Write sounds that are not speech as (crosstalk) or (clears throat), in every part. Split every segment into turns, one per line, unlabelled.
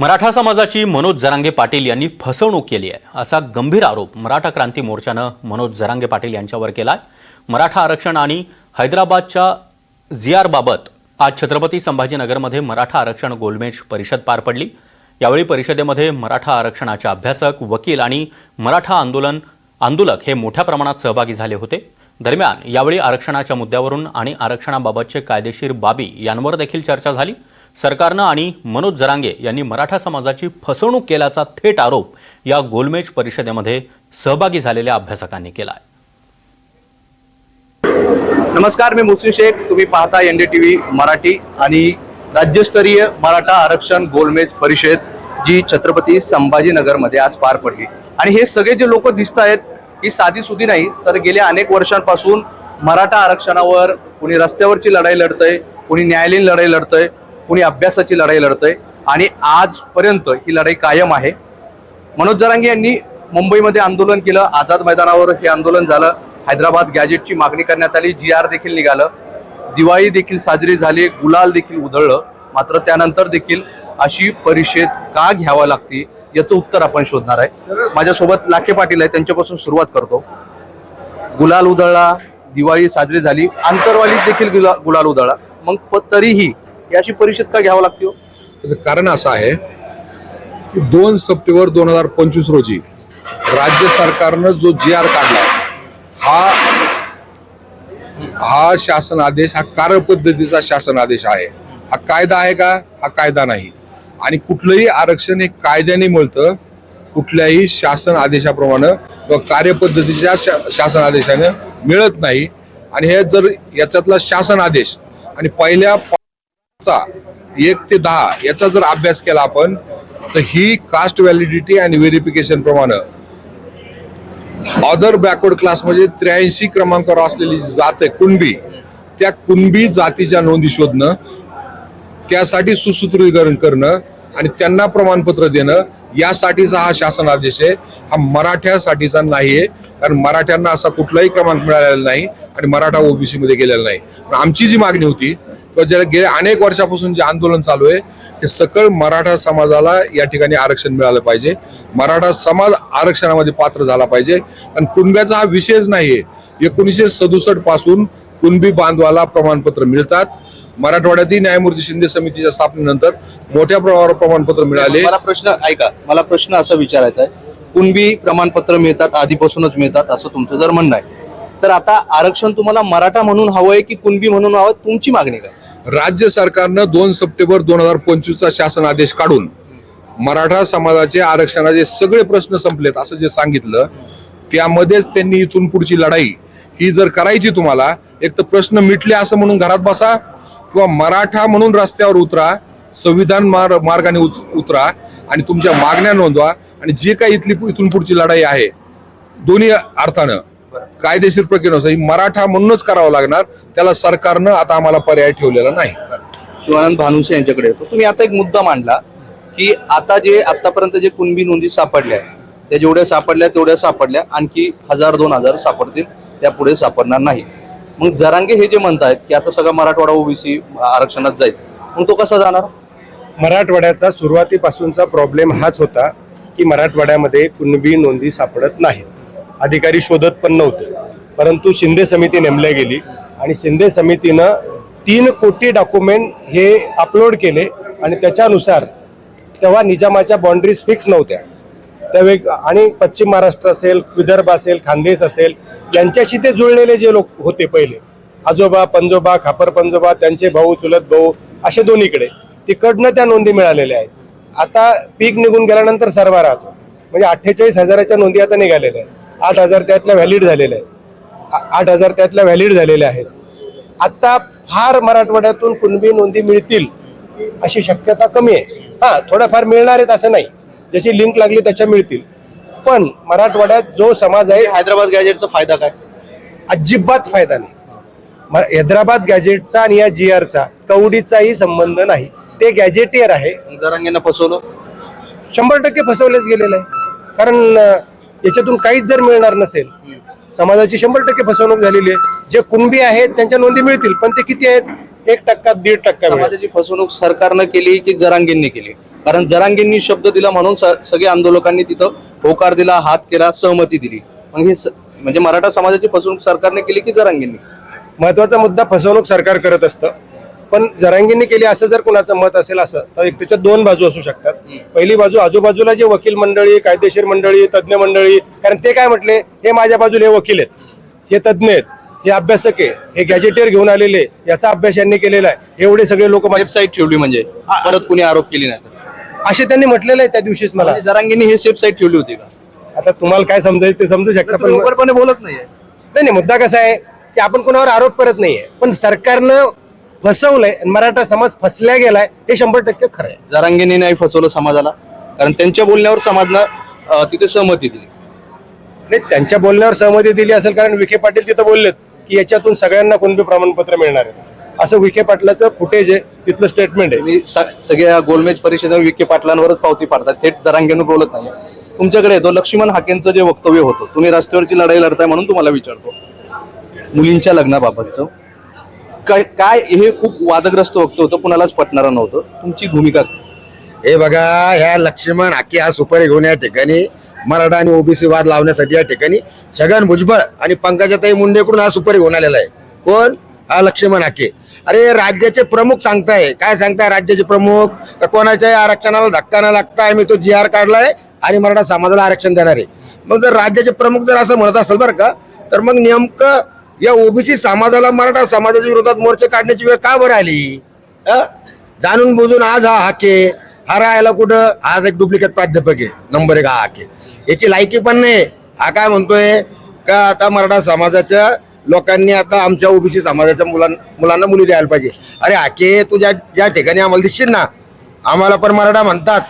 मराठा समाजाची मनोज जरांगे पाटील यांनी फसवणूक केली आहे असा गंभीर आरोप मराठा क्रांती मोर्चानं मनोज जरांगे पाटील यांच्यावर केला आहे मराठा आरक्षण आणि हैदराबादच्या झियारबाबत आज छत्रपती संभाजीनगरमध्ये मराठा आरक्षण गोलमेज परिषद पार पडली. यावेळी परिषदेमध्ये मराठा आरक्षणाचे अभ्यासक वकील आणि मराठा आंदोलन आंदोलक हे मोठ्या प्रमाणात सहभागी झाले होते. दरम्यान यावेळी आरक्षणाच्या मुद्द्यावरून आणि आरक्षणाबाबतचे कायदेशीर बाबी यांवर देखील चर्चा झाली. सरकारनं आणि मनोज जरांगे यांनी मराठा समाजाची फसवणूक केल्याचा थेट आरोप या गोलमेज परिषदेमध्ये सहभागी झालेल्या अभ्यासकांनी केला आहे
नमस्कार मी मुस्लिम शेख. तुम्ही पाहता N D T V Marathi आणि राज्यस्तरीय मराठा आरक्षण गोलमेज परिषद जी छत्रपती संभाजीनगरमध्ये आज पार पडली. आणि हे सगळे जे लोक दिसत आहेत ही साधी सुधी नाही तर गेल्या अनेक वर्षांपासून मराठा आरक्षणावर कुणी रस्त्यावरची लढाई लढतंय कुणी न्यायालयीन लढाई लढतंय कुणी अभ्यासाची लढाई लढतंय आणि आजपर्यंत ही लढाई कायम आहे. मनोज जरांगे यांनी मुंबईमध्ये आंदोलन केलं आझाद मैदानावर हे आंदोलन झालं हैदराबाद गॅजेटची मागणी करण्यात आली जी आर देखील निघालं दिवाळी देखील साजरी झाली गुलाल देखील उधळलं मात्र त्यानंतर देखील अशी परिषद का घ्यावा लागते याचं उत्तर आपण शोधणार आहे. माझ्यासोबत लाखे पाटील आहे त्यांच्यापासून सुरुवात करतो. गुलाल उधळला दिवाळी साजरी झाली आंतरवालीत देखील गुला गुलाल उधळला. मग तरीही याची परिषद का घ्यावं लागते हो?
त्याचं कारण असं आहे की दोन सप्टेंबर दोन हजार पंचवीस रोजी राज्य सरकारनं जो जी आर काढला हा हा शासन आदेश हा कार्यपद्धतीचा शासन आदेश आहे. हा कायदा आहे का? हा कायदा नाही. आणि कुठलंही आरक्षण हे कायद्याने मिळतं कुठल्याही शासन आदेशाप्रमाणे किंवा कार्यपद्धतीच्या शा- शासन आदेशाने मिळत नाही. आणि हे जर याच्यातला शासन आदेश आणि पहिल्या चा एक ते दहा याचा जर अभ्यास केला आपण तर ही कास्ट व्हॅलिडिटी आणि व्हेरिफिकेशन प्रमाणे. अदर बॅकवर्ड क्लास म्हणजे त्र्याऐंशी क्रमांकावर असलेली जी जात आहे कुणबी त्या कुणबी जातीच्या नोंदी शोधणं त्यासाठी सुसूत्रीकरण करणं आणि त्यांना प्रमाणपत्र देणं यासाठीचा हा शासन आदेश आहे. हा मराठ्यासाठीचा नाही आहे कारण मराठ्यांना असा कुठलाही क्रमांक मिळालेला नाही आणि मराठा ओबीसी मध्ये गेलेला नाही. आमची जी मागणी होती ज्या गेल्या अनेक वर्षापासून जे आंदोलन चालू आहे ते सकळ मराठा समाजाला या ठिकाणी आरक्षण मिळालं पाहिजे. मराठा समाज आरक्षणामध्ये पात्र झाला पाहिजे. आणि कुणब्याचा हा विषयच नाहीये. एकोणीसशे सदुसष्टपासून कुणबी बांधवाला प्रमाणपत्र मिळतात. मराठवाड्यातील न्यायमूर्ती शिंदे समितीच्या स्थापनेनंतर मोठ्या प्रमाणावर प्रमाणपत्र मिळाले.
मला प्रश्न ऐका मला प्रश्न असा विचारायचा आहे. कुणबी प्रमाणपत्र मिळतात आधीपासूनच मिळतात असं तुमचं जर म्हणणं आहे. तर आता आरक्षण तुम्हाला मराठा म्हणून हवंय की कुणबी म्हणून हवं तुमची मागणी काय?
राज्य सरकारनं दोन सप्टेंबर दोन हजार पंचवीसचा शासन आदेश काढून मराठा समाजाचे आरक्षणाचे सगळे प्रश्न संपलेत असं जे सांगितलं त्यामध्येच त्यांनी इथून पुढची लढाई. ही जर करायची तुम्हाला एक तर प्रश्न मिटले असं म्हणून घरात बसा किंवा मराठा म्हणून रस्त्यावर उतरा संविधान मार मार्गाने उतरा आणि तुमच्या मागण्या नोंदवा आणि जे काही इथली इथून पुढची लढाई आहे दोन्ही अर्थानं कायदेशीर प्रक्रियेनुसार ही मराठा म्हणूनच करावं लागणार. त्याला सरकारनं आता आम्हाला पर्याय ठेवलेला नाही.
शिवानंद भानुसे यांच्याकडे येतो. तुम्ही आता एक मुद्दा मांडला की आता जे आतापर्यंत जे कुणबी नोंदी सापडल्या आहेत, त्या जेवढ्या सापडल्या तेवढ्या सापडल्या. आणखी हजार दोन हजार सापडतील. त्या पुढे सापडणार नाही. मग जरांगे हे जे म्हणतायत की आता सगळा मराठवाडा ओबीसी आरक्षणात जाईल. मग तो कसा जाणार?
मराठवाड्याचा सुरुवातीपासूनचा प्रॉब्लेम हाच होता की मराठवाड्यामध्ये कुणबी नोंदी सापडत नाहीत. अधिकारी शोधत पण नव्हते. परंतु शिंदे समिती नेमल्या गेली आणि शिंदे समितीनं तीन कोटी डॉक्युमेंट हे अपलोड केले आणि त्याच्यानुसार तेव्हा निजामाच्या बाउंड्रीज फिक्स नव्हत्या. त्यावेळी आणि पश्चिम महाराष्ट्र असेल विदर्भ असेल खानदेश असेल यांच्याशी ते जुळलेले जे लोक होते पहिले. आजोबा पंजोबा खापर पंजोबा त्यांचे भाऊ चुलत भाऊ असे दोन्हीकडे. तिकडनं त्या नोंदी मिळालेल्या आहेत. आता पीक निघून गेल्यानंतर सर्व राहतो. म्हणजे अठ्ठेचाळीस हजाराच्या नोंदी आता निघालेल्या आहेत. आठ हजार त्यातल्या व्हॅलिड झालेल्या आहेत आठ हजार त्यातल्या व्हॅलिड झालेल्या आहेत आता फार मराठवाड्यातून कुणबी नोंदी मिळतील अशी शक्यता कमी आहे. हा थोड्याफार मिळणार आहेत असं नाही. जशी लिंक लागली त्याच्या मिळतील. पण मराठवाड्यात जो समाज आहे
हैदराबाद गॅजेटचा फायदा काय?
अजिबात फायदा नाही. हैदराबाद गॅजेटचा आणि या जी आरचा कवडीचाही संबंध नाही. ते गॅजेटियर आहे.
फसवलं.
शंभर टक्के फसवलेच गेलेलं आहे. कारण याच्यातून काहीच जर मिळणार नसेल समाजाची शंभर टक्के फसवणूक झालेली आहे. जे कुणबी आहेत त्यांच्या नोंदी मिळतील पण ते किती आहेत? एक टक्का दीड टक्का
समाजाची फसवणूक सरकारनं केली की जरांगेंनी केली? कारण जरांगेंनी शब्द दिला म्हणून स- सगळे आंदोलकांनी तिथं होकार दिला हात केला सहमती दिली. मग हे म्हणजे मराठा समाजाची फसवणूक सरकारने केली की जरांगेंनी?
महत्त्वाचा मुद्दा फसवणूक सरकार करत असतं. पण जरांगींनी केली असं जर कुणाचं मत असेल असं तर एक त्याच्यात दोन बाजू असू शकतात. पहिली बाजू आजूबाजूला जे वकील मंडळी कायदेशीर मंडळी तज्ज्ञ मंडळी कारण ते काय म्हटले हे माझ्या बाजूला हे वकील आहेत. हे तज्ज्ञ आहेत हे अभ्यासक आहे हे गॅजेटियर घेऊन आलेले याचा अभ्यास यांनी केलेला आहे. एवढे सगळे लोक
वेबसाईट ठेवली म्हणजे
हा,
परत कुणी आरोप केली नाही.
असे त्यांनी म्हटलेलं आहे त्या दिवशीच मला.
म्हणजे जरांगेंनी हे वेबसाईट ठेवली होती का?
आता तुम्हाला काय समजायचं ते समजू शकता पण
बोलत
नाही नाही मुद्दा कसा आहे की आपण कोणावर आरोप करत नाहीये पण सरकारनं फसवलंय. आणि मराठा समाज फसल्या गेलाय हे शंभर टक्के खरं आहे
जरांगेंनी नाही फसवलं समाजाला. कारण त्यांच्या बोलण्यावर समाजनं अं, तिथे सहमती दिली.
नाही त्यांच्या बोलण्यावर सहमती दिली असेल कारण विखे पाटील तिथं बोललेत की याच्यातून सगळ्यांना कुणबी प्रमाणपत्र मिळणार आहे असं विखे पाटलाचं फुटेज आहे तिथलं स्टेटमेंट आहे.
तुम्ही स- सगळ्या गोलमेज परिषदेवर विखे पाटलांवरच पावती पाडतात थेट जरांगेनं बोलत नाही तुमच्याकडे येतो लक्ष्मण हाकेंचं जे वक्तव्य होतं तुम्ही रस्त्यावरची लढाई लढताय म्हणून तुम्हाला विचारतो. मुलींच्या लग्नाबाबतचं. काय काय हे खूप वादग्रस्त वक्त होतं कुणालाच पटणारं नव्हतं. तुमची भूमिका
हे बघा ह्या लक्ष्मण आकी हा सुपारी घेऊन या ठिकाणी मराठा आणि ओबीसी वाद लावण्यासाठी या ठिकाणी छगन भुजबळ आणि पंकजाताई मुंडेकडून हा सुपारी घेऊन आलेला आहे. कोण? हा लक्ष्मण हाके. अरे राज्याचे प्रमुख सांगताय. काय सांगताय राज्याचे प्रमुख? तर कोणाच्या आरक्षणाला धक्का न लागताय मी तो जी आर काढलाय आणि मराठा समाजाला आरक्षण देणार आहे. मग जर राज्याचे प्रमुख जर असं म्हणत असेल बरं का तर मग नेमकं या ओबीसी समाजाला मराठा समाजाच्या विरोधात मोर्चे काढण्याची वेळ का बरं आली? जाणून बुजून आज हा हाके हा राहायला कुठं? आज एक डुप्लिकेट प्राध्यापक आहे. नंबर एक हा हाके याची लायकी पण नाही. हा काय म्हणतोय? का आता मराठा समाजाच्या लोकांनी आता आमच्या ओबीसी समाजाच्या मुलां मुलांना मुली द्यायला पाहिजे. अरे हाके तू ज्या ज्या ठिकाणी आम्हाला दिसशील ना आम्हाला पण मराठा म्हणतात.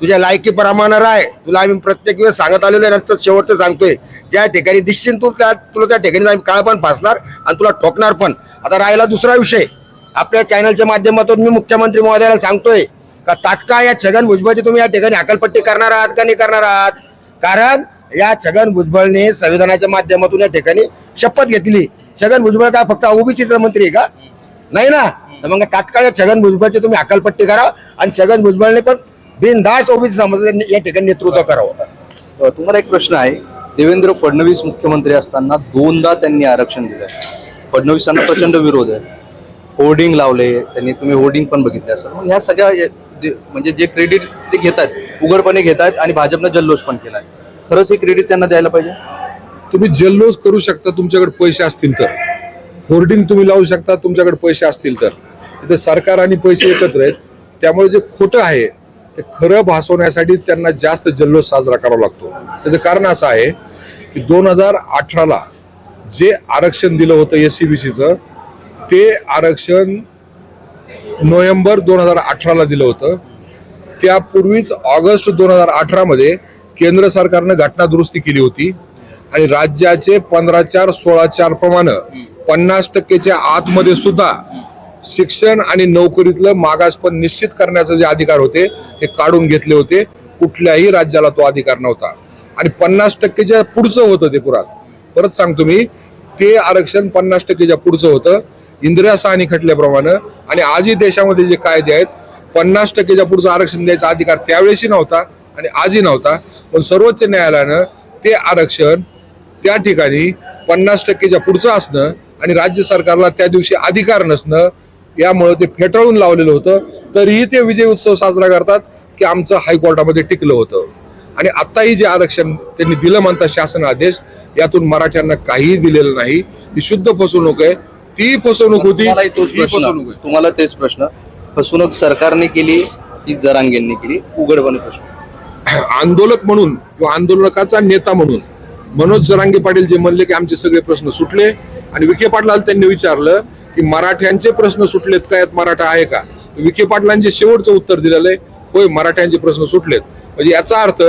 तुझ्या लायकी प्रमाणावर आहे. तुला आम्ही प्रत्येक वेळेस सांगत आलेलो आहे नंतर शेवटचं सांगतोय. ज्या ठिकाणी दिसशील तू त्या तुला त्या ठिकाणी आम्ही काळ पण फासणार आणि तुला ठोकणार पण. आता राहिला दुसरा विषय. आपल्या चॅनलच्या माध्यमातून मी मुख्यमंत्री महोदयाला सांगतोय का तात्काळ या छगन भुजबळची तुम्ही या ठिकाणी अकलपट्टी करणार आहात का नाही करणार आहात? कारण या छगन भुजबळने संविधानाच्या माध्यमातून या ठिकाणी शपथ घेतली. छगन भुजबळ काय फक्त ओबीसीचा मंत्री आहे का? नाही ना? तर मग तात्काळ या छगन भुजबळची तुम्ही अकलपट्टी करा आणि छगन भुजबळने पण बिनधास्त ओबीसी समाजाचं या ठिकाणी नेतृत्व करावं.
तुम्हाला एक प्रश्न आहे. देवेंद्र फडणवीस मुख्यमंत्री असताना दोनदा त्यांनी आरक्षण दिलंय. फडणवीसांना प्रचंड विरोध आहे. होर्डिंग लावले त्यांनी तुम्ही होर्डिंग पण बघितले असेल. मग ह्या सगळ्या म्हणजे जे क्रेडिट ते घेत आहेत उघडपणे घेत आहेत आणि भाजपनं जल्लोष पण केलाय. खरंच हे क्रेडिट त्यांना द्यायला पाहिजे?
तुम्ही जल्लोष करू शकता तुमच्याकडे पैसे असतील तर. होर्डिंग तुम्ही लावू शकता तुमच्याकडे पैसे असतील तर. इथे सरकार आणि पैसे एकत्र आहेत. त्यामुळे जे खोटं आहे ते खरं भासवण्यासाठी त्यांना जास्त जल्लोष साजरा करावा लागतो. त्याचं कारण असं आहे की दोन हजार अठराला जे आरक्षण दिलं होतं एस सी बी सीचं ते आरक्षण नोव्हेंबर दोन हजार अठराला दिलं होतं. त्यापूर्वीच ऑगस्ट दोन हजार अठरा मध्ये केंद्र सरकारनं घटना दुरुस्ती केली होती आणि राज्याचे पंधरा चार सोळा चार प्रमाणे पन्नास टक्केच्या आतमध्ये सुद्धा शिक्षण आणि नोकरीतलं मागासपण निश्चित करण्याचे जे अधिकार होते ते काढून घेतले होते. कुठल्याही राज्याला तो अधिकार नव्हता. आणि पन्नास टक्केच्या पुढचं होतं ते पुरात. परत सांगतो मी ते आरक्षण पन्नास टक्केच्या पुढचं होतं. इंदिरा साहनी खटल्याप्रमाणे आणि आजही देशामध्ये जे कायदे आहेत पन्नास टक्केच्या पुढचं आरक्षण द्यायचा अधिकार त्यावेळेसही नव्हता आणि आजही नव्हता. पण सर्वोच्च न्यायालयानं ते आरक्षण त्या ठिकाणी पन्नास टक्केच्या पुढचं असणं आणि राज्य सरकारला त्या दिवशी अधिकार नसणं यामुळे ते फेटाळून लावलेलं होतं. तरीही ते विजय उत्सव साजरा करतात की आमचं हायकोर्टामध्ये टिकलं होतं. आणि आताही जे आरक्षण त्यांनी दिलं म्हणतात शासन आदेश यातून मराठ्यांना काहीही दिलेलं नाही. ही शुद्ध फसवणूक आहे. ती फसवणूक होती
तुम्हाला तेच प्रश्न. फसवणूक सरकारने केली की जरांगेंनी केली? उघडपणे प्रश्न.
आंदोलक म्हणून किंवा आंदोलकाचा नेता म्हणून मनोज जरांगे पाटील जे म्हणले की आमचे सगळे प्रश्न सुटले आणि विखे पाटलाला त्यांनी विचारलं की मराठ्यांचे प्रश्न सुटलेत का? यात मराठा आहे का? विखे पाटलांचे शेवटचं उत्तर दिलेलं आहे. होय मराठ्यांचे प्रश्न सुटलेत. म्हणजे याचा अर्थ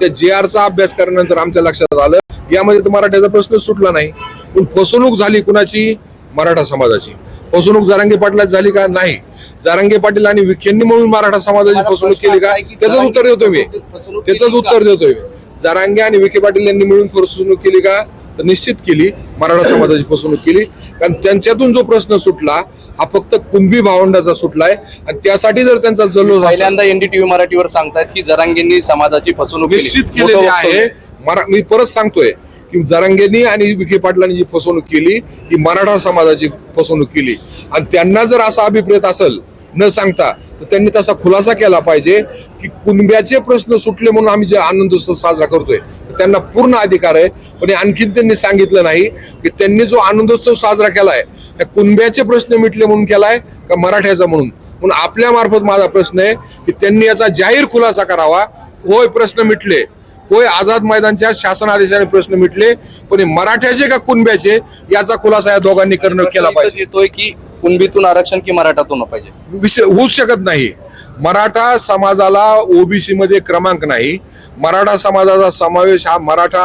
त्या जे आरचा अभ्यास केल्यानंतर आमच्या लक्षात आलं यामध्ये तर मराठ्याचा प्रश्न सुटला नाही. पण फसवणूक झाली कुणाची? मराठा समाजाची. फसवणूक जरांगे पाटलाच झाली का? नाही. जरांगे पाटील आणि विखेंनी म्हणून मराठा समाजाची फसवणूक केली का? त्याचं उत्तर देतो मी. त्याचंच उत्तर देतोय मी. जरांगे आणि विखे पाटील यांनी मिळून फसवणूक केली का? तर निश्चित केली मराठा समाजाची फसवणूक केली कारण त्यांच्यातून जो प्रश्न सुटला हा फक्त कुणबी भावंडाचा सुटलाय आणि त्यासाठी जर त्यांचा जल्लोष असेल
पहिल्यांदा एनडीटीव्ही मराठीवर सांगतायत की जरांगेंनी समाजाची फसवणूक.
निश्चित केलेली. आहे मी परत सांगतोय की जरांगेंनी आणि विखे पाटलांनी जी फसवणूक केली ही मराठा समाजाची फसवणूक केली आणि त्यांना जर असा अभिप्रेत असेल न सांगता तर त्यांनी तसा खुलासा केला पाहिजे की कुणब्याचे प्रश्न सुटले म्हणून आम्ही जे आनंद उत्सव साजरा करतोय त्यांना पूर्ण अधिकार आहे. पण आणखीन त्यांनी सांगितलं नाही की त्यांनी जो आनंदोत्सव साजरा केलाय त्या कुणब्याचे प्रश्न मिटले म्हणून केलाय का मराठ्याचा म्हणून? म्हणून आपल्या मार्फत माझा प्रश्न आहे की त्यांनी याचा जाहीर खुलासा करावा. होय प्रश्न मिटले. होय आझाद मैदानच्या शासन आदेशाने प्रश्न मिटले. पण मराठ्याचे का कुणब्याचे याचा खुलासा या दोघांनी करणं केला पाहिजे.
की कुणबीतून आरक्षण की मराठातून पाहिजे?
विषय होऊच शकत नाही. मराठा समाजाला ओबीसी मध्ये क्रमांक नाही. मराठा समाजाचा समावेश हा मराठा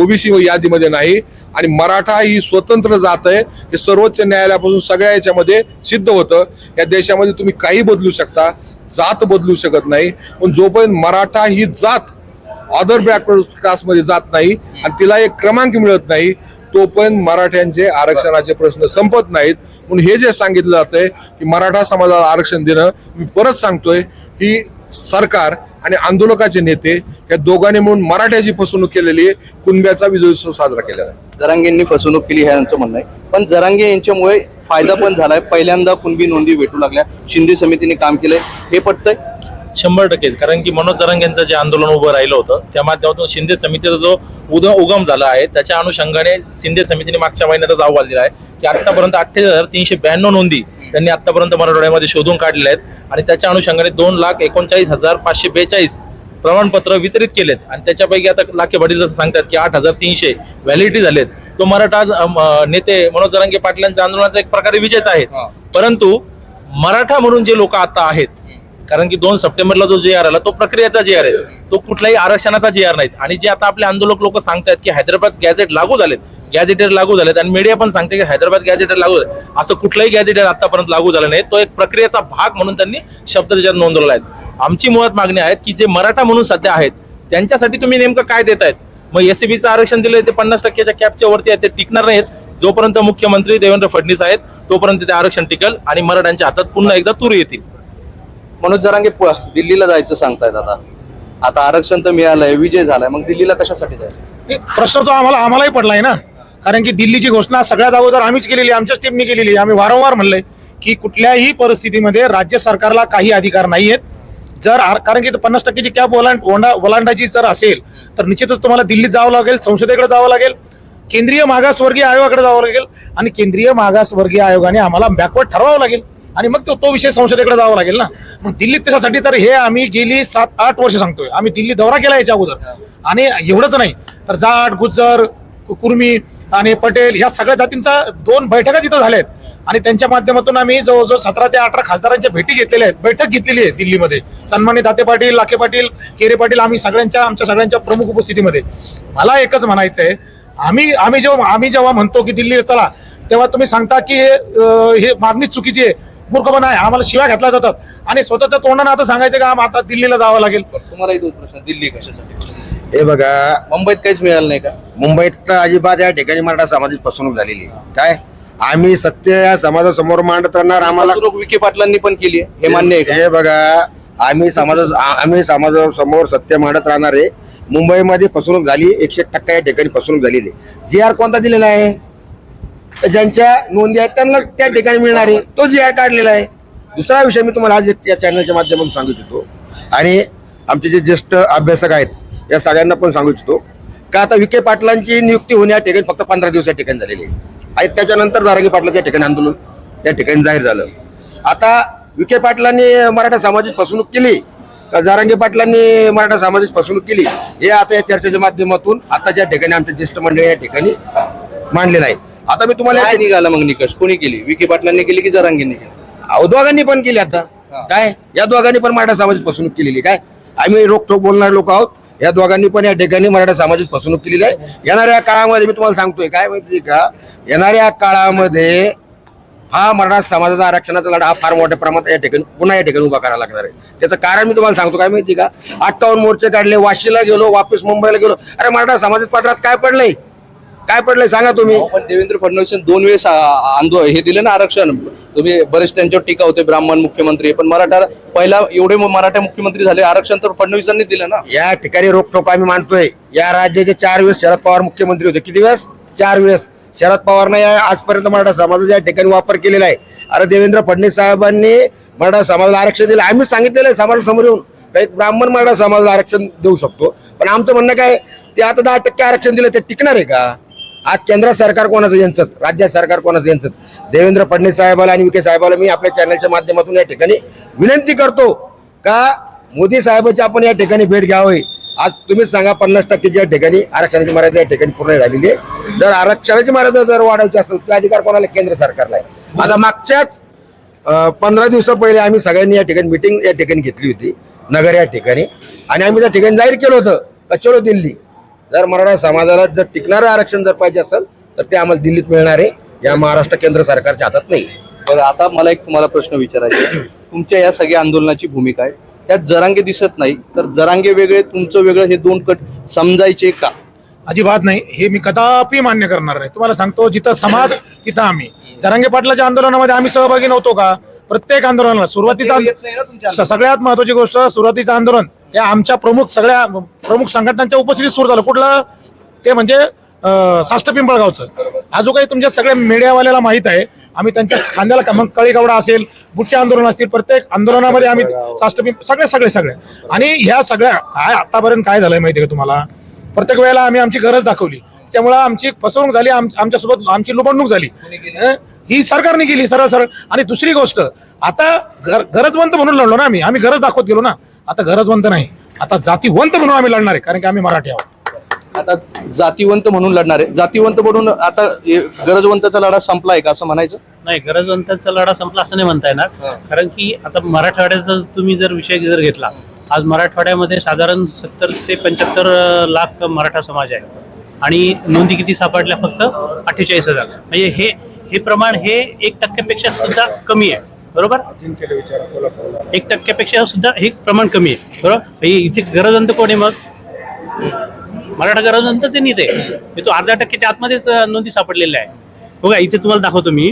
ओबीसी यादीमध्ये नाही. आणि मराठा ही स्वतंत्र जात आहे. हे सर्वोच्च न्यायालयापासून सगळ्या याच्यामध्ये सिद्ध होतं. या देशामध्ये तुम्ही काही बदलू शकता. जात बदलू शकत नाही. पण जोपर्यंत मराठा ही जात अदर बॅकवर्ड क्लासमध्ये जात नाही आणि तिला एक क्रमांक मिळत नाही तोपर्यंत मराठ्यांचे आरक्षणाचे प्रश्न संपत नाहीत. म्हणून हे जे सांगितलं जातंय की मराठा समाजाला आरक्षण देणं मी परत सांगतोय की सरकार आणि आंदोलकाचे नेते या दोघांनी म्हणून मराठ्याची फसवणूक केलेली आहे. कुणब्याचा विजयोत्सव साजरा केलेला आहे.
जरांगेंनी फसवणूक केली हे यांचं म्हणणं आहे. पण जरांगे यांच्यामुळे फायदा पण झालाय. पहिल्यांदा कुणबी नोंदी भेटू लागल्या. शिंदे समितीने काम केलंय. हे पटतंय?
शंभर टक्के कारण की मनोज जरांग यांचं जे आंदोलन उभं राहिलं होतं त्या माध्यमातून शिंदे समितीचा जो उद उगम झाला आहे त्याच्या अनुषंगाने शिंदे समितीने मागच्या महिन्यातच अहवाल दिला आहे की आतापर्यंत अठ्ठेचाळीस हजार तीनशे ब्याण्णव नोंदी त्यांनी आतापर्यंत मराठवाड्यामध्ये शोधून काढलेल्या आहेत. आणि त्याच्या अनुषंगाने दोन लाख एकोणचाळीस हजार पाचशे बेचाळीस प्रमाणपत्र वितरित केलेत. आणि त्याच्यापैकी आता लाखे पाटील जसं सांगतात की आठ हजार तीनशे व्हॅलिडिटी झालेत. तो मराठा नेते मनोज जरांगे पाटलांच्या आंदोलनाचा एक प्रकारे विजयच आहे. परंतु मराठा म्हणून जे लोक आता आहेत कारण की दोन सप्टेंबरला जो जे आर आला तो प्रक्रियेचा जे आर आहे. तो कुठलाही आरक्षणाचा जे आर नाहीत. आणि जे आता आपले आंदोलक लोक सांगतात की हैदराबाद गॅझेट लागू झालेत गॅझेटेर लागू झालेत आणि मीडिया पण सांगते की हैदराबाद गॅझेटेर लागू झाले असं कुठलंही गॅझेटेर आतापर्यंत लागू झालं नाही. तो एक प्रक्रियेचा भाग म्हणून त्यांनी शब्द त्याच्यात नोंदवला आहे. आमची मुळात मागणी आहे की जे मराठा म्हणून सध्या आहेत त्यांच्यासाठी तुम्ही नेमकं काय देत आहेत मग एसीबीचं आरक्षण दिलं ते पन्नास टक्क्याच्या कॅपच्या वरती आहे ते टिकणार नाहीत. जोपर्यंत मुख्यमंत्री देवेंद्र फडणवीस आहेत तोपर्यंत ते आरक्षण टिकल आणि मराठ्यांच्या हातात पुन्हा एकदा तूर येतील.
मनोज जरांगे दिल्लीला जायचं सांगतायत आता. आता आरक्षण तर मिळालंय विजय झालाय. मग दिल्लीला कशासाठी जायचं?
प्रश्न तो आम्हाला आम्हालाही पडलाय ना. कारण की दिल्लीची घोषणा सगळ्यात अगोदर आम्हीच केलेली आमच्या आमच्याच टीमने केलेली आहे. आम्ही वारंवार म्हणलंय की कुठल्याही परिस्थितीमध्ये राज्य सरकारला काही अधिकार नाही आहेत जर आर- कारण की पन्नास टक्केची कॅब ओलांड ओंडा ओलांडाची जर असेल तर निश्चितच तुम्हाला दिल्लीत जावं लागेल संसदेकडे जावं लागेल केंद्रीय मागासवर्गीय आयोगाकडे जावं लागेल आणि केंद्रीय मागासवर्गीय आयोगाने आम्हाला बॅकवर्ड ठरवावं लागेल. आणि मग तो तो विषय संसदेकडे जावं लागेल ना. मग दिल्लीत त्याच्यासाठी तर हे आम्ही गेली सात आठ वर्ष सांगतोय. आम्ही दिल्ली दौरा केला याच्या अगोदर. आणि एवढंच नाही. तर जाट गुज्जर कुर्मी आणि पटेल ह्या सगळ्या जातींचा दोन बैठका तिथं झाल्या आहेत आणि त्यांच्या माध्यमातून आम्ही जवळजवळ सतरा ते अठरा खासदारांच्या भेटी घेतलेल्या आहेत. बैठक घेतलेली आहे दिल्लीमध्ये. सन्मानित दाते पाटील लाखे पाटील केरे पाटील आम्ही सगळ्यांच्या आमच्या सगळ्यांच्या प्रमुख उपस्थितीमध्ये. मला एकच म्हणायचं आहे आम्ही आम्ही जेव्हा आम्ही जेव्हा म्हणतो की दिल्ली चला तेव्हा तुम्ही सांगता की हे हे मागणीच चुकीची आहे. मूर्खपणा आहे. आम्हाला शिव्या घातल्या जातात. आणि स्वतःच्या तोंडाने आता सांगायचं का आता दिल्लीला जावं लागेल.
तुम्हालाही तोच प्रश्न दिल्ली कशासाठी?
हे बघा
मुंबईत काहीच मिळालं नाही का?
मुंबईत तर अजिबात या ठिकाणी मराठा समाजाची फसवणूक झालेली आहे. काय? आम्ही सत्य या समाजासमोर मांडत राहणार आम्हाला
फसवणूक विखे पाटलांनी पण केली आहे. हे मान्य आहे का?
हे बघा आम्ही समाज आ- आम्ही समाजासमोर सत्य मांडत राहणार आहे. मुंबईमध्ये फसवणूक झाली एकशे टक्का या ठिकाणी फसवणूक झालेली जी आर कोणता दिलेला आहे? ज्यांच्या नोंदी आहेत त्यांना त्या ठिकाणी मिळणार आहे. तो जी आय काढलेला आहे. दुसरा विषय मी तुम्हाला आज या चॅनलच्या माध्यमातून सांगू इच्छितो आणि आमचे जे ज्येष्ठ अभ्यासक आहेत या सगळ्यांना पण सांगू इच्छितो का आता विखे पाटलांची नियुक्ती होण्या ठिकाणी फक्त पंधरा दिवस या ठिकाणी झालेली आहे. आणि त्याच्यानंतर जारांगी पाटलाच्या ठिकाणी आंदोलन या ठिकाणी जाहीर झालं. आता विखे पाटलांनी मराठा समाजाची फसवणूक केली का जारंगी पाटलांनी मराठा समाजाची फसवणूक केली हे आता या चर्चेच्या माध्यमातून आताच्या ठिकाणी आमच्या ज्येष्ठ मंडळी या ठिकाणी मांडलेलं आहे आता मी तुम्हाला
काय निघाला मग निकष? कोणी केली? विखे पाटलांनी केली की जरांगींनी केली?
अहो, दोघांनी पण केली आता. काय? या दोघांनी पण मराठा समाजाची फसवणूक केलेली काय? आम्ही रोखोक बोलणारे लोक आहोत. या दोघांनी पण या ठिकाणी मराठा समाजाची फसवणूक केलेली आहे. येणाऱ्या काळामध्ये मी तुम्हाला सांगतोय काय माहिती का? येणाऱ्या काळामध्ये हा मराठा समाजाचा आरक्षणाचा लढा हा फार मोठ्या प्रमाणात या ठिकाणी पुन्हा या ठिकाणी उभा करावा लागणार आहे. त्याचं कारण मी तुम्हाला सांगतो काय माहिती का? अठ्ठावन्न मोर्चे काढले वाशीला गेलो वापस मुंबईला गेलो. अरे मराठा समाजात पत्रात काय पडलंय? काय पडलंय सांगा तुम्ही.
अहो, पण देवेंद्र फडणवीस दोन वेळेस आंदोलन हे दिले ना आरक्षण. तुम्ही बरेच त्यांच्यावर टीका होते ब्राह्मण मुख्यमंत्री. पण मराठा पहिला एवढे मराठा मुख्यमंत्री झाले आरक्षण तर फडणवीसांनी दिलं ना.
या ठिकाणी रोखोक आम्ही मानतोय. या राज्याचे चार वेळेस शरद पवार मुख्यमंत्री होते. किती वेळेस? चार वेळेस. शरद पवारनं या आजपर्यंत मराठा समाजाचा या ठिकाणी वापर केलेला आहे. अरे देवेंद्र फडणवीस साहेबांनी मराठा समाजाला आरक्षण दिलं. आम्ही सांगितलेलं आहे समाजासमोर येऊन. का एक ब्राह्मण मराठा समाजाला आरक्षण देऊ शकतो. पण आमचं म्हणणं काय ते आता दहा टक्के आरक्षण दिलं ते टिकणार आहे का? आज केंद्र सरकार कोणाचं यांचं? राज्य सरकार कोणाचं यांचं? देवेंद्र फडणवीस साहेबाला आणि विखे साहेबाला मी आपल्या चॅनलच्या माध्यमातून या ठिकाणी विनंती करतो का मोदी साहेबाची आपण या ठिकाणी भेट घ्यावी. आज तुम्हीच सांगा पन्नास टक्केची या ठिकाणी आरक्षणाची मर्यादा या ठिकाणी पूर्ण झालेली आहे. जर आरक्षणाची मर्यादा जर वाढवायची असेल तर अधिकार कोणाला? केंद्र सरकारला आहे. आता मागच्याच पंधरा दिवसा पहिले आम्ही सगळ्यांनी या ठिकाणी मिटिंग या ठिकाणी घेतली होती. नगर या ठिकाणी. आणि आम्ही त्या ठिकाणी जाहीर केलं होतं का? चलो दिल्ली. जर मराठा समाजाला जर टिकणारं आरक्षण जर पाहिजे असेल तर ते आम्हाला दिल्लीत मिळणार आहे. या महाराष्ट्र केंद्र सरकारच्या हातात नाही.
बरं आता मला एक तुम्हाला प्रश्न विचारायचा. (clears throat) तुमच्या या सगळ्या आंदोलनाची भूमिका आहे. त्यात जरांगे दिसत नाही. तर जरांगे वेगळे तुमचं वेगळं हे दोन कट समजायचे का?
अजिबात नाही. हे मी कदापि मान्य करणार नाही. तुम्हाला सांगतो जिथं समाज तिथं आम्ही. जरांगे पाटलाच्या आंदोलनामध्ये आम्ही सहभागी नव्हतो का? प्रत्येक आंदोलनाला सुरुवातीचा सगळ्यात महत्वाची गोष्ट सुरुवातीचं आंदोलन. या आमच्या प्रमुख सगळ्या प्रमुख संघटनांच्या उपस्थितीत सुरू झालं. कुठलं? ते म्हणजे साष्ट पिंपळगावचं. अजून काही तुमच्या सगळ्या मीडियावाल्याला माहीत आहे. आम्ही त्यांच्या खांद्याला मग कळीगावडा असेल बुटचे आंदोलन असतील प्रत्येक आंदोलनामध्ये आम्ही साष्ट पिंप सगळे सगळे सगळे. आणि ह्या सगळ्या काय आतापर्यंत काय झालंय माहिती आहे का तुम्हाला? प्रत्येक वेळेला आम्ही आमची गरज दाखवली. त्यामुळे आमची फसवणूक झाली आमच्यासोबत आमची लुबडणूक झाली. ही सरकारने केली सरळ सरळ. आणि दुसरी गोष्ट आता घर- गरजवंत म्हणून लढलो ना आम्ही. आम्ही गरज दाखवत गेलो ना. आता गरजवंत नाही. आता जातीवंत म्हणून आम्ही लढणार आहे कारण की आम्ही मराठी आहोत.
आता जातीवंत म्हणून लढणार आहे. जातीवंत म्हणून आता हे गरजवंताचा लढा संपलाय का असं म्हणायचं?
नाही गरजवंतांचा लढा संपला असं नाही म्हणता येणार. कारण की आता मराठवाड्याचा तुम्ही जर विषय जर घेतला आज मराठवाड्यामध्ये साधारण सत्तर ते पंच्याहत्तर लाख मराठा समाज आहे. आणि नोंदी किती सापडल्या? फक्त अठ्ठेचाळीस हजार. म्हणजे हे हे प्रमाण हे एक टक्क्यापेक्षा सुद्धा कमी आहे. बरोबर? एक टक्क्यापेक्षा सुद्धा हे प्रमाण कमी आहे बरोबर? हे इथे गरजवंत कोण आहे मग? मराठा गरजवंत ते नेते हे तो अर्धा टक्क्याच्या आतमध्येच नोंदी सापडलेल्या आहे. बघा इथे तुम्हाला दाखवतो मी.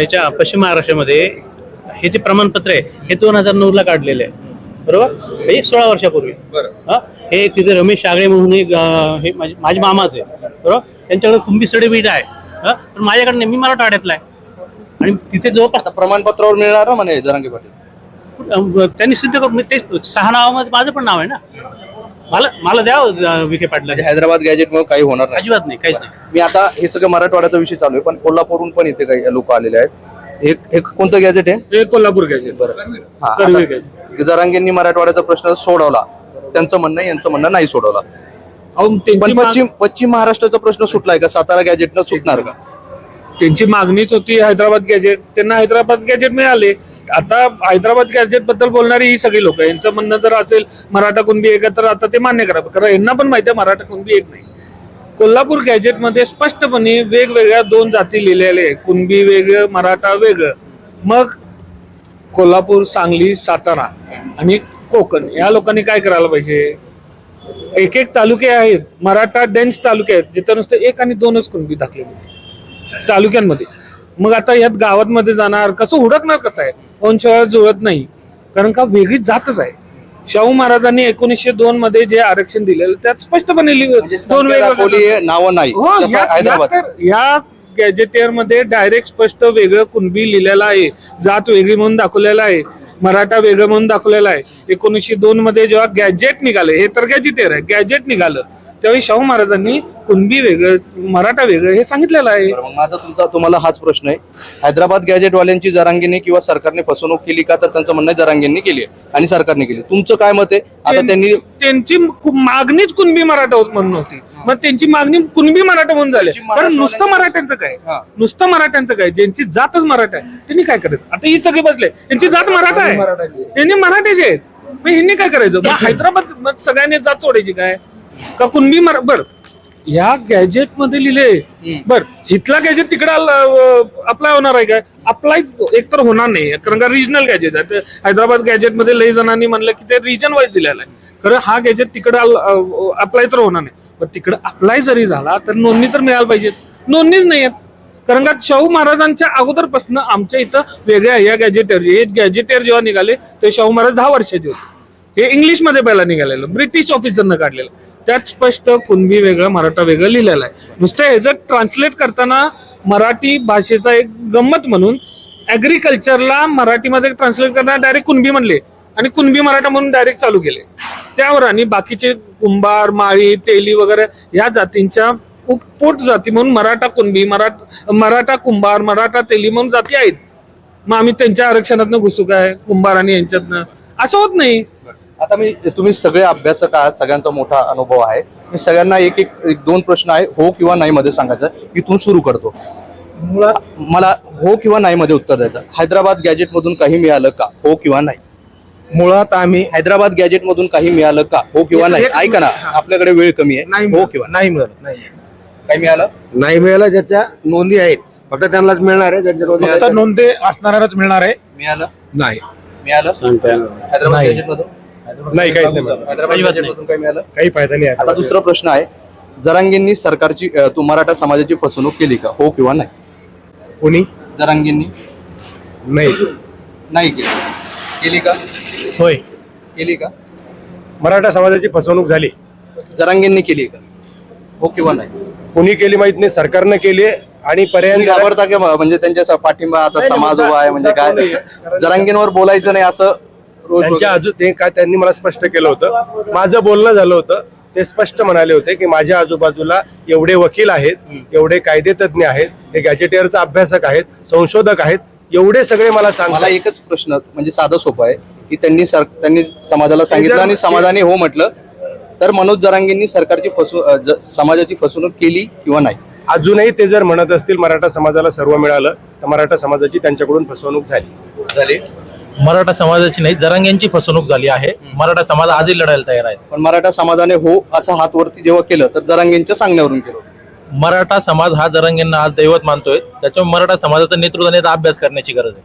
याच्या पश्चिम महाराष्ट्रामध्ये हे जे प्रमाणपत्र आहे हे दोन हजार नऊ ला काढलेले आहे. बरोबर? हे सोळा वर्षापूर्वी. हा? हे तिथे रमेश शागळे म्हणून हे माझे माझे मामाच आहे. बरोबर? त्यांच्याकडे कुंभी सडेबीड आहे? पण माझ्याकडे नाही मी मराठवाड्यातला आहे. आणि तिथे जवळपास
प्रमाणपत्रावर मिळणार म्हणे जरांगे पाटील?
त्यांनी सिद्ध करून ते सहा नावामध्ये माझं पण नाव आहे ना? मला मला द्या विखे पाटला
म्हणजे हैदराबाद गॅजेट मुळे काही होणार नाही.
अजिबात नाही काहीच नाही.
मी आता हे सगळं मराठवाड्याचा विषय चालू आहे पण कोल्हापूरहून पण इथे काही लोक आलेले आहेत. एक एक कोणतं गॅजेट आहे?
कोल्हापूर
हा, आता जरांगेंनी मराठवाड्याचा प्रश्न सोडवला. त्यांचं म्हणणं यांचं म्हणणं नाही सोडवला.
माग-
पश्चिम पश्चिम महाराष्ट्राचा प्रश्न सुटलाय का? सातारा गॅजेटनं सुटणार का?
त्यांची मागणीच होती हैदराबाद गॅजेट त्यांना हैदराबाद गॅजेट मिळाले. आता हैदराबाद गॅजेटबद्दल बोलणारी ही सगळी लोक यांचं म्हणणं जर असेल मराठा कुणबी एक तर आता ते मान्य करा. कारण यांना पण माहिती आहे मराठा कुणबी एक नाही. कोल्हापूर गॅजेटमध्ये स्पष्टपणे वेगवेगळ्या दोन जाती लिहिलेल्या आहे कुणबी वेगळं मराठा वेगळं. मग कोल्हापूर सांगली सातारा आणि कोकण या लोकांनी काय करायला पाहिजे? एक एक तालुके आहेत. मराठा डेन्स तालुके आहेत जिथं नुसतं एक आणि दोनच कुणबी दाखले तालुक्यांमध्ये. मग आता यात गावात जाणार कसं हुडकणार कसं आहे? वंशवाद जुळत नाही. कारण का वेगळी जातच आहे. शाहू महाराजांनी एकोणीसशे दोन मध्ये जे आरक्षण दिलेलं त्यात स्पष्टपणे लिहिलं
म्हणजे
दोन
नावं नाही.
हो या गॅजेटियरमध्ये डायरेक्ट स्पष्ट वेगळं कुणबी लिहिलेलं आहे. जात वेगळी म्हणून दाखवलेलं आहे. मराठा वेगळं म्हणून दाखवलेलं आहे. एकोणीसशे दोन मध्ये जेव्हा गॅजेट निघालं हे तर गॅजेटियर आहे गॅजेट निघालं. त्यावेळी शाहू महाराजांनी कुणबी वेगळं मराठा वेगळं हे सांगितलेलं आहे.
बरं, मग माझा तुमचा तुम्हाला हाच प्रश्न आहे. हैदराबाद गॅजेटवाल्यांची जरांगीने किंवा सरकारने फसवणूक केली का तर त्यांचं म्हणणं आहे जरांगींनी केली आहे आणि सरकारने केली तुमचं काय मत आहे? आता त्यांनी
त्यांची कु- मागणीच कुणबी मराठा होत म्हणून होती मग त्यांची मागणी कुणबी मराठा म्हणून झाली.
त्यांची
कारण नुसतं मराठ्यांचं काय?
हा.
नुसतं मराठ्यांचं काय? ज्यांची जातच मराठा आहे. त्यांनी काय करायचं? आता ही सगळी बसले यांची जात मराठा आहे. यांनी मराठ्याचे आहेत. मग ह्यांनी काय करायचं? मग हैदराबाद मग सगळ्यांनी जात सोडायची काय? का कुणबी मरा बर. या गॅजेटमध्ये लिहिले. बर इथला गॅजेट तिकडे अप्लाय होणार आहे काय अप्लाय एकतर होणार नाही कारण का रिजनल गॅजेट आहे. हैदराबाद गॅजेटमध्ये लई जणांनी म्हणलं की ते रिजन वाईज दिलेलं आहे. खरं हा गॅजेट तिकडे अप्लाय तर होणार नाही. पण तिकडे अप्लाय जरी झाला तर नोंदणी तर मिळायला पाहिजेत. नोंदणीच नाही आहेत. कारण का शाहू महाराजांच्या अगोदरपासून आमच्या इथं वेगळ्या या गॅजेटर हे गॅजेटर जेव्हा निघाले ते शाहू महाराज दहा वर्षाचे होते. हे इंग्लिशमध्ये पहिला निघालेलं ब्रिटिश ऑफिसरनं काढलेलं. त्यात स्पष्ट कुणबी वेगळं मराठा वेगळं लिहिलेलं आहे. नुसतं ह्याचं ट्रान्सलेट करताना मराठी भाषेचा एक गंमत म्हणून ॲग्रिकल्चरला मराठीमध्ये ट्रान्सलेट करताना डायरेक्ट कुणबी म्हणले आणि कुणबी मराठा म्हणून डायरेक्ट चालू केले. त्यावर आणि बाकीचे कुंभार माळी तेली वगैरे या जातींच्या उपपोट जाती म्हणून मराठा कुणबी मराठा मराठा कुंभार मराठा तेली म्हणून जाती आहेत. मग आम्ही त्यांच्या आरक्षणातनं घुसू काय? कुंभार आणि यांच्यातनं? असं होत नाही.
आता मी तुम्ही सगळे अभ्यासक आहात सगळ्यांचा मोठा अनुभव आहे. मी सगळ्यांना एक एक एक दोन प्रश्न आहे हो किंवा नाही मध्ये सांगायचं इथून सुरू करतो. मुळात मला हो किंवा नाही मध्ये उत्तर द्यायचं. हैदराबाद गॅजेट मधून काही मिळालं का? हो किंवा नाही?
मुळात आम्ही
हैदराबाद गॅजेट मधून काही मिळालं का? हो किंवा नाही? ऐका ना आपल्याकडे वेळ कमी आहे.
नाही
हो किंवा
नाही मिळत नाही
नाही. काही मिळालं?
नाही मिळालं ज्याच्या नोंदी आहेत. फक्त त्यांनाच मिळणार आहे ज्यांच्या नोंदी
नोंदी असणारच मिळणार आहे.
मिळालं?
नाही.
मिळालं? हैदराबाद गॅजेट मधून?
नाही काहीच नाही मिळालं.
हैदराबाद काही मिळालं?
काही फायदा नाही
आता
आहे
दुसरा प्रश्न आहे जरांगींनी सरकारची अ, तू मराठा समाजाची फसवणूक केली का? हो किंवा नाही?
कोणी?
जरांगींनी?
नाही.
नाही केली. केली का?
होय.
केली का?
मराठा समाजाची फसवणूक झाली.
जरांगींनी केली का? हो किंवा नाही?
कोणी केली माहीत नाही सरकारनं केली आणि पर्याय
तुम्ही घाबरता की? म्हणजे त्यांच्या स- पाठिंबा आता समाज उभा आहे म्हणजे काय? जरांगींवर बोलायचं नाही असं
त्यांच्या अजून ते काय त्यांनी मला स्पष्ट केलं होतं. माझं बोलणं झालं होतं. ते स्पष्ट म्हणाले होते की माझ्या आजूबाजूला एवढे वकील आहेत एवढे कायदे तज्ज्ञ आहेत हे गॅजेटियरचा अभ्यासक आहेत संशोधक आहेत एवढे सगळे मला
मला
सांगतात
एकच प्रश्न म्हणजे साधा सोपा आहे की त्यांनी सर त्यांनी समाजाला सांगितलं आणि समाजाने हो म्हटलं तर मनोज जरांगींनी सरकारची ज- समाजाची फसवणूक केली किंवा नाही?
अजूनही ते जर म्हणत असतील मराठा समाजाला सर्व मिळालं तर मराठा समाजाची त्यांच्याकडून फसवणूक झाली.
झाली.
मराठा समाजाची नाही जरांग्यांची फसवणूक झाली आहे. मराठा समाज आजही लढायला तयार आहे.
पण मराठा समाजाने हो असं हात वरती जेव्हा केलं तर जरांगींच्या सांगण्यावरून केलं
मराठा समाज हा जरांगेंना आज दैवत मानतोय. त्याच्यामुळे मराठा समाजाचा नेतृत्वाने आता अभ्यास करण्याची गरज आहे.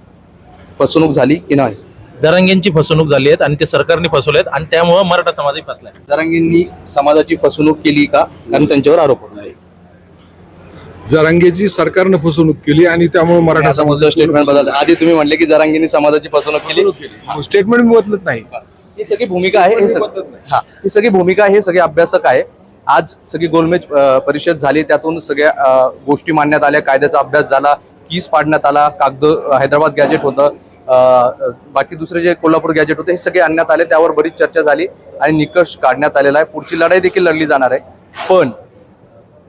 फसवणूक झाली की नाही?
जरांगेंची फसवणूक झाली आहे आणि ते सरकारने फसवलेत आणि त्यामुळे मराठा समाजही फसलाय.
जरांगींनी समाजाची फसवणूक केली का? कारण त्यांच्यावर आरोप होता
जरांगेची सरकारनं फसवणूक केली आणि त्यामुळे मराठा
समाजाचं स्टेटमेंट बदल आधी तुम्ही म्हणले की जरांगींनी समाजाची फसवणूक केली.
स्टेटमेंट बदलत नाही.
ही सगळी भूमिका आहे हे सग- हा ही सगळी भूमिका हे सगळे अभ्यासक आहे. आज सगळी गोलमेज परिषद झाली त्यातून सगळ्या गोष्टी मांडण्यात आल्या कायद्याचा अभ्यास झाला कीस पाडण्यात आला कागद हैदराबाद गॅजेट होतं बाकी दुसरे जे कोल्हापूर गॅजेट होते हे सगळे आणण्यात आले त्यावर बरीच चर्चा झाली आणि निकष काढण्यात आलेला आहे. पुढची लढाई देखील लढली जाणार आहे. पण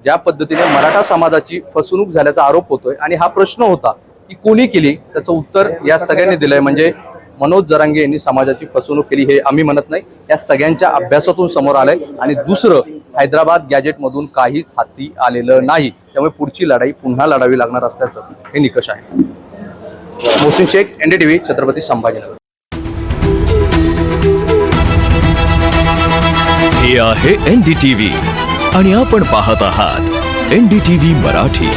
ज्या पद्धतीने मराठा समाजाची फसवणूक झाल्याचा आरोप होतोय आणि हा प्रश्न होता की कोणी केली? त्याचं उत्तर या सगळ्यांनी दिलंय. म्हणजे मनोज जरांगे यांनी समाजाची फसवणूक केली हे आम्ही म्हणत नाही. या सगळ्यांच्या अभ्यासातून समोर आलंय. आणि दुसरं हैदराबाद गॅजेटमधून काहीच हाती आलेलं नाही. त्यामुळे पुढची लढाई पुन्हा लढावी लागणार असल्याचं हे निकष आहे. मोहसिन शेख एनडीटीव्ही छत्रपती संभाजीनगर.
हे आहे एनडीटीव्ही आणि आपण पाहत आहात एनडीटीव्ही मराठी.